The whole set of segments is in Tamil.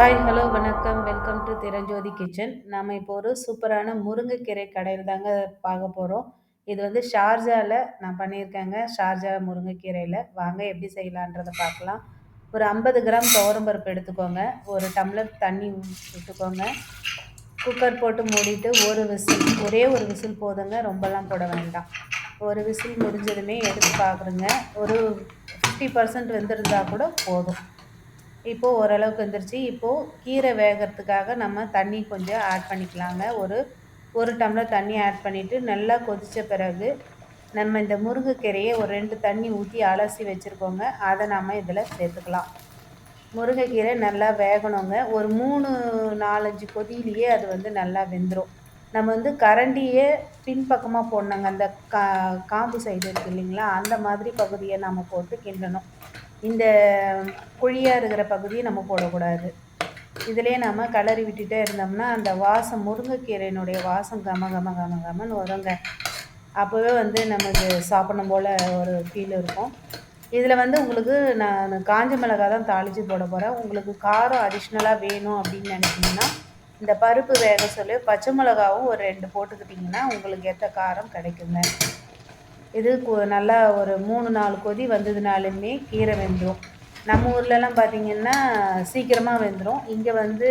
ஹாய் ஹலோ வணக்கம். வெல்கம் டு திரஞ்சோதி கிச்சன் நாம் இப்போ ஒரு சூப்பரான முருங்கைக்கீரை கடையில் தாங்க பார்க்க போகிறோம் இது வந்து ஷார்ஜாவில் நான் பண்ணியிருக்கேங்க. ஷார்ஜா முருங்கைக்கீரையில். வாங்க எப்படி செய்யலான்றதை பார்க்கலாம். ஒரு ஐம்பது கிராம் துவரம்பருப்பு எடுத்துக்கோங்க. ஒரு டம்ளர் தண்ணி விட்டுக்கோங்க. குக்கர் போட்டு மூடிட்டு ஒரு விசில் ஒரே ஒரு விசில் போதுங்க. ரொம்பலாம் போட வேண்டாம். ஒரு விசில் முடிஞ்சதுமே எடுத்து பார்க்குறேங்க. ஒரு ஃபிஃப்டி பர்சன்ட் வெந்திருந்தால் கூட போதும். இப்போது ஓரளவுக்கு வந்துருச்சு. இப்போது கீரை வேகிறதுக்காக நம்ம தண்ணி கொஞ்சம் ஆட் பண்ணிக்கலாங்க. ஒரு ஒரு டம்ளர் தண்ணி ஆட் பண்ணிவிட்டு நல்லா கொதித்த பிறகு நம்ம இந்த முருங்கைக்கீரையை ஒரு ரெண்டு தண்ணி ஊற்றி அலசி வச்சுருக்கோங்க. அதை நம்ம இதில் சேர்த்துக்கலாம். முருங்கைக்கீரை நல்லா வேகணுங்க. ஒரு மூணு நாலஞ்சு கொதியிலேயே அது வந்து நல்லா வெந்துடும் நம்ம வந்து கரண்டியே பின்பக்கமாக போடணுங்க. அந்த கா காம்பு சைடு இருக்குது இல்லைங்களா? அந்த மாதிரி பகுதியை நம்ம போட்டு கிண்டணும். இந்த குழியாக இருக்கிற பகுதியை நம்ம போடக்கூடாது. இதிலே நம்ம கலரி விட்டுட்டே இருந்தோம்னா அந்த வாசம் முருங்கைக்கீரையினுடைய வாசம் கம கம கம கமன்னு வருங்க. அப்போவே வந்து நமக்கு சாப்பிடணும் போல் ஒரு ஃபீல் இருக்கும். இதில் வந்து உங்களுக்கு நான் காஞ்ச மிளகாய் தான் தாளித்து போட போகிறேன் உங்களுக்கு காரம் அடிஷ்னலாக வேணும் அப்படின்னு நினச்சிங்கன்னா இந்த பருப்பு வேக சொல்லி பச்சை மிளகாவும் ஒரு ரெண்டு போட்டுக்கிட்டிங்கன்னா உங்களுக்கு ஏற்ற காரம் கிடைக்குங்க. இது நல்லா ஒரு மூணு நாலு கொதி வந்ததுனாலுமே கீரை வெந்துடும் நம்ம ஊர்லலாம் பார்த்திங்கன்னா சீக்கிரமாக வெந்துடும் இங்கே வந்து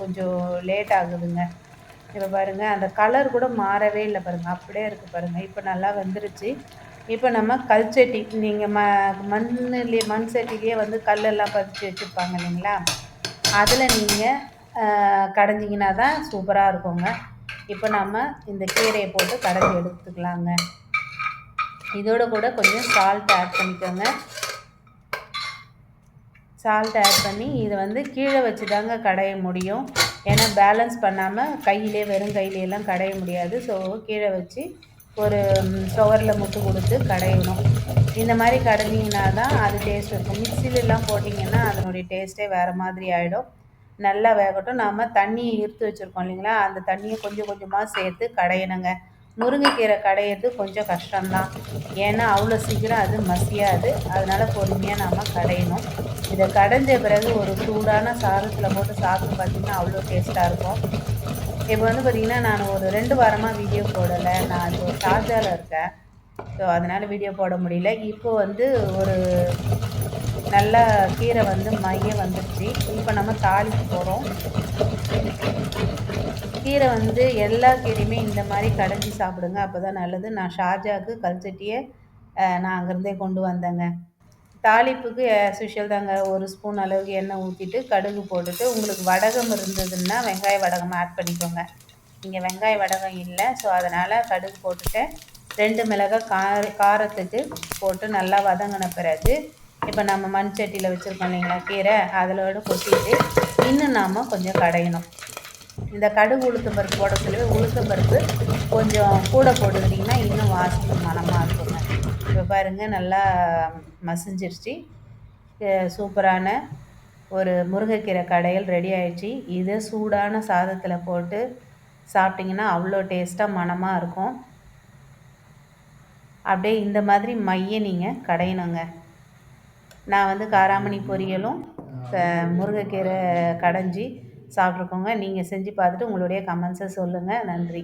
கொஞ்சம் லேட் ஆகுதுங்க. இப்போ பாருங்கள் அந்த கலர் கூட மாறவே இல்லை பாருங்கள் அப்படியே இருக்குது பாருங்கள் இப்போ நல்லா வந்துருச்சு. இப்போ நம்ம கல் சட்டி நீங்கள் ம மண்ணிலே மண் சட்டிலேயே வந்து கல்லெல்லாம் பதிச்சு வச்சுருப்பாங்க இல்லைங்களா? அதில் நீங்கள் கடைஞ்சிங்கன்னா தான் சூப்பராக இருக்குங்க. இப்போ நம்ம இந்த கீரையை போட்டு கடைஞ்சி எடுத்துக்கலாங்க. இதோட கூட கொஞ்சம் சால்ட் ஆட் பண்ணிக்கோங்க. சால்ட் ஆட் பண்ணி இதை வந்து கீழே வச்சு தாங்க கடைய முடியும். ஏன்னா பேலன்ஸ் பண்ணாமல் கையிலே வெறும் கையிலேலாம் கடைய முடியாது. ஸோ கீழே வச்சு ஒரு சுவரில் முட்டு கொடுத்து கடையணும். இந்த மாதிரி கடைஞ்சிங்கன்னா தான் அது டேஸ்ட் இருக்கும். மிக்சிலெலாம் போட்டிங்கன்னா அதனுடைய டேஸ்ட்டே வேறு மாதிரி ஆகிடும் நல்லா வேகட்டும். நாம் தண்ணியை ஈர்த்து வச்சுருக்கோம் இல்லைங்களா? அந்த தண்ணியை கொஞ்சம் கொஞ்சமாக சேர்த்து கடையணுங்க. முருங்கைக்கீரை கடையிறது கொஞ்சம் கஷ்டம்தான். ஏன்னா அவ்வளோ சீக்கிரம் அது மசியாது. அதனால் பொறுமையாக நாம் கடையணும். இதை கடைஞ்ச பிறகு ஒரு சூடான சாதத்தில் போட்டு சாப்பிட்டு பார்த்திங்கன்னா அவ்வளோ டேஸ்ட்டாக இருக்கும். இப்போ வந்து பார்த்திங்கன்னா நான் ஒரு ரெண்டு வாரமாக வீடியோ போடலை. நான் இப்போ ஷார்ஜாவில் இருக்கேன். ஸோ அதனால் வீடியோ போட முடியல. இப்போ வந்து ஒரு நல்லா கீரை வந்து மைய வந்துடுச்சு இப்போ நம்ம தாளிக்கு போகிறோம் கீரை வந்து எல்லா கீரையுமே இந்த மாதிரி கடைஞ்சி சாப்பிடுங்க. அப்போ தான் நல்லது. நான் ஷார்ஜாவுக்கு கல்ச்சட்டியை நான் அங்கேருந்தே கொண்டு வந்தேங்க. தாளிப்புக்கு ஸ்பெஷல் தாங்க. ஒரு ஸ்பூன் அளவுக்கு எண்ணெய் ஊற்றிட்டு கடுகு போட்டுட்டு உங்களுக்கு வடகம் இருந்ததுன்னா வெங்காய வடகம் ஆட் பண்ணிக்கோங்க. இங்கே வெங்காய வடகம் இல்லை. ஸோ அதனால் கடுகு போட்டுட்டு ரெண்டு மிளகாய் கார காரத்துக்கு போட்டு நல்லா வதங்கின பிறகு இப்போ நம்ம மண் சட்டியில் வச்சுருக்கோம் இல்லைங்களா கீரை அதில் கொட்டிட்டு இன்னும் நாம் கொஞ்சம் கடையணும். இந்த கடுகு உளுத்தம் பருப்பு போட சொல்லவே உளுத்தம் பருப்பு கொஞ்சம் கூட போட்டுக்கிட்டிங்கன்னா இன்னும் வாசனை மனமாக இருக்குங்க. இப்போ பாருங்கள் நல்லா மசிஞ்சிருச்சு. சூப்பரான ஒரு முருங்கைக்கீரை கடையில் ரெடி ஆயிடுச்சு. இதை சூடான சாதத்தில் போட்டு சாப்பிட்டிங்கன்னா அவ்வளோ டேஸ்ட்டாக மனமாக இருக்கும். அப்படியே இந்த மாதிரி மைய நீங்கள் கடையணுங்க. நான் வந்து காராமணி பொரியலும் முருங்கைக்கீரை கடைஞ்சி சாப்பிட்ருக்கோங்க. நீங்கள் செஞ்சு பார்த்துட்டு உங்களுடைய கமெண்ட்ஸை சொல்லுங்கள் நன்றி.